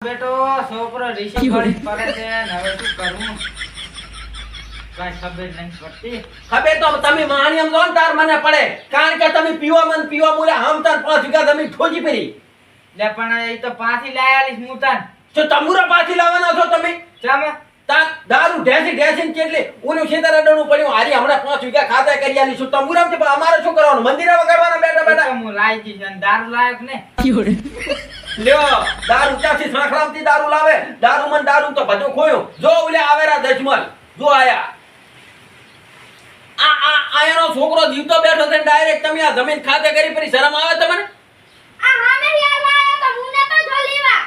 બેટો છોકરો રિશી પડી પડે છે હવે શું કરું? કાંઈ ખબર નહીં પડતી. ખબર તો તમે માણી એમ જો ને તાર મને પડે. કારણ કે તમે પીવા મન પીવા બોલે હમ તાર પાંચ વીઘા તમે ઠોજી લે પણ એ તો પાછી લાયાલીશ હું તાર તો તમુરા પાછી લાવવાના છો તમે? ચમ દારૂ ઢેસી ઢેસી કેટલી? ઓલું ખેતર અડણું પડ્યું. હારી હમણાં પાંચ વીઘા ખાતા કરી આલી છું. તમુરા પણ અમારે શું કરવાનું? મંદિરે વગાડવાના બેઠા બેઠા? હું લાઈ અને દારૂ લાયક ને. લ્યો દારૂ ત્યાંથી સાંખરામથી દારૂ લાવે? દારૂ મન દારૂ તો બધું ખોયું. જો ઓલે આવેરા દજમલ. જો આયા. આ આ આયનો છોકરો જીવતો બેઠો છે ડાયરેક્ટ તમે આ જમીન ખાતે કરી પરી શરમ આવે તમને આ હામે યાર લાયો તો મુને તો જો લેવા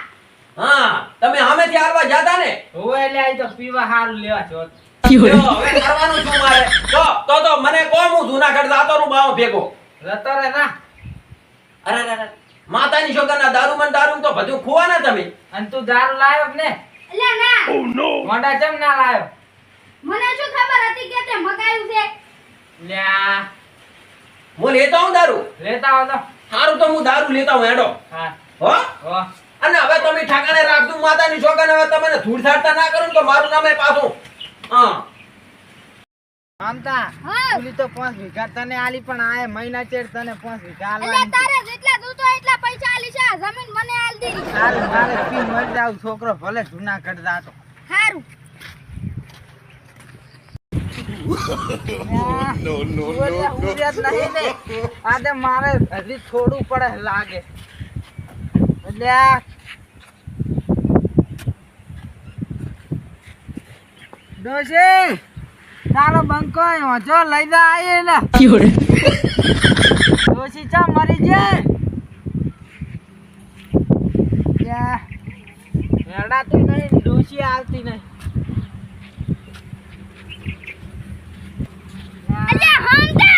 હા તમે સામેથી હારવા જાતા ને હોવે તો પીવા હારું લેવા છો હવે કરવાનું શું મારે. તો તો તો મને કોમ હું જૂનાગઢ જાતો નું બાવો ભેગો. રતો ના. અરે અરે અરે. માતાની છોકરના દારૂ મન દારૂ તો બધું ખોવાના તમે. અને તું દારૂ લાયો ને? એટલે ના. મોઢા ચમ ના લાયો? મને શું ખબર હતી કે તે મગાયું છે? લ્યા. હું લેતો હું દારૂ? લેતા આવો તો. સારું તો હું દારૂ લેતા હું હેડો. હા? હો. તમે ઠાકાને રાખજો માતાની છોકરાને હવે તમને ધૂળ ધાડતા ના કરો તો મારું નામે પાછું. હા. આમતા ઓલી તો પાંચ વીઘા તને આલી પણ આ મહિના ચેડ તને પાંચ વીઘા એટલે તારે જેટલા દૂધો એટલા પૈસા આલી છે જમીન મને આલ દી. સારું મારે પી મરી જાવ છોકરો ભલે જુનાગઢ જાતો. હારું. નો નો નો નહીં ને. આજે મારે હજી થોડું પડે લાગે. એટલે ડોશી તારો બંકો વાંચો લઈ જા આયે ને ડોશી ચા મરી જાય હેડાતી નહીં ડોશી આવતી નહીં. છે.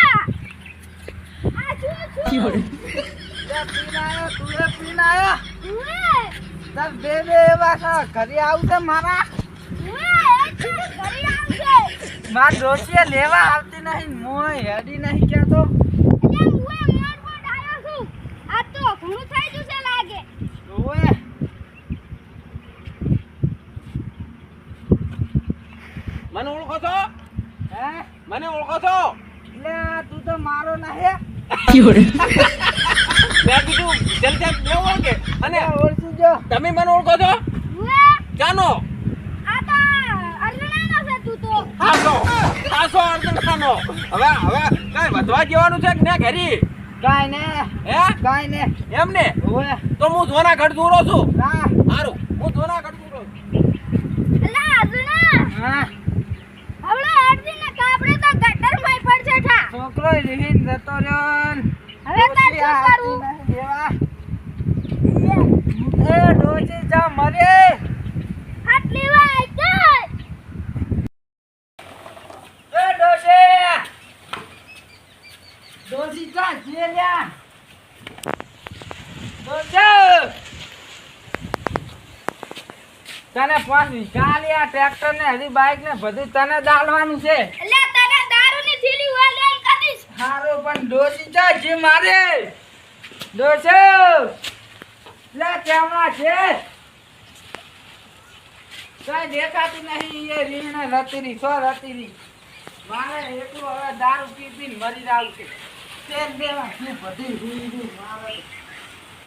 ઘરે આવું છે મારા ઉએ, એટલે ઘરે આવશે માર ડોશીએ લેવા આવતી નહીં મોય હડી નહીં આ તો. ઘણું થઈ ગયું છે લાગે ઓય મને ઓળખો છો? હે? મને ઓળખો છો? લે તું તો મારો નહીં. મેં કીધું જલ્દી ન ઓળખે. અને ઓળખી જો. તમે મને ઓળખો છો? ઉએ ચાનો આ તો અર્જુનાનો છે હાસો અર્જુન ખાનો હવે હવે કઈ વધવા જવાનું છે કે ને ઘરી? કાઈ ને. હે? કાઈ ને. એમ ને? તો હું જોના ઘડ દૂરો છું. સારું હું જોના ઘડ દૂરો છું. લા અર્જુના. હા. હવળે અર્જુનને કાપડે તો ગટરમાં પડશે ઠા. છોકરો રીહીન જતો રહ્યો હવે તાર શું કરું? એવા. એ ડોશી જા મરે આટલી વાર જાય એ ડોશી જા લ્યા તને પાંચ વીઘા આ ટ્રેક્ટર ને હજી બાઇક ને બધું તને દાળવાનું છે? સારું તને દારૂની થેલી હોય કરીશ હારો પણ ડોસી તો જે મારે? ડોસો લે કેમણા છે? કઈ દેખાતી નહીં એ રીણ રતીરી સો રતીરી મારે એટલું હવે દારૂ પી પીને મરી જાવ છે. તેલ દેવા શું બધી રૂઈ રૂઈ મારે